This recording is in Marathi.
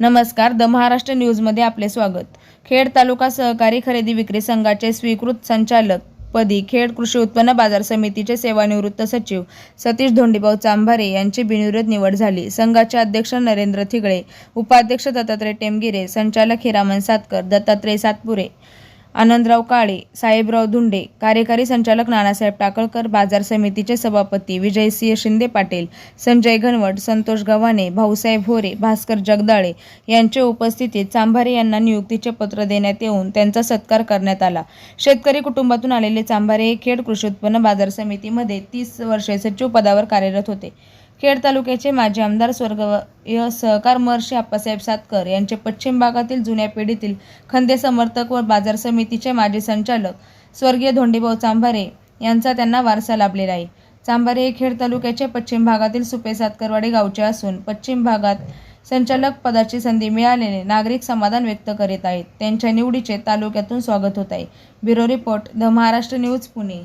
नमस्कार द महाराष्ट्र न्यूजमध्ये आपले स्वागत. खेड तालुका सहकारी खरेदी विक्री संघाचे स्वीकृत संचालक पदी खेड कृषी उत्पन्न बाजार समितीचे सेवानिवृत्त सचिव सतीश धोंडीभाऊ चांभारे यांची बिनविरोध निवड झाली. संघाचे अध्यक्ष नरेंद्र थिगळे उपाध्यक्ष दत्तात्रय टेमगिरे संचालक हिरामन सातकर दत्तात्रय सातपुरे आनंदराव काळे साहेबराव धुंडे कार्यकारी संचालक नानासाहेब टाकळकर बाजार समितीचे सभापती विजयसिंह शिंदे पाटील संजय घनवट संतोष गव्हाणे भाऊसाहेब होरे भास्कर जगदाळे यांच्या उपस्थितीत चांभारे यांना नियुक्तीचे पत्र देण्यात येऊन त्यांचा सत्कार करण्यात आला. शेतकरी कुटुंबातून आलेले चांभारे हे खेड कृषी उत्पन्न बाजार समितीमध्ये तीस वर्षे सचिव पदावर कार्यरत होते. खेड तालुक्याचे माजी आमदार स्वर्गीय सहकार महर्षी आप्पासाहेब सातकर यांचे पश्चिम भागातील जुन्या पिढीतील खंदे समर्थक व बाजार समितीचे माजी संचालक स्वर्गीय धोंडीभाऊ चांभारे यांचा त्यांना वारसा लाभलेला आहे. चांभारे हे खेड तालुक्याचे पश्चिम भागातील सुपे सातकरवाडी गावचे असून पश्चिम भागात संचालक पदाची संधी मिळालेले नागरिक समाधान व्यक्त करीत आहेत. त्यांच्या निवडीचे तालुक्यातून स्वागत होत आहे. Bureau report the Maharashtra news Pune.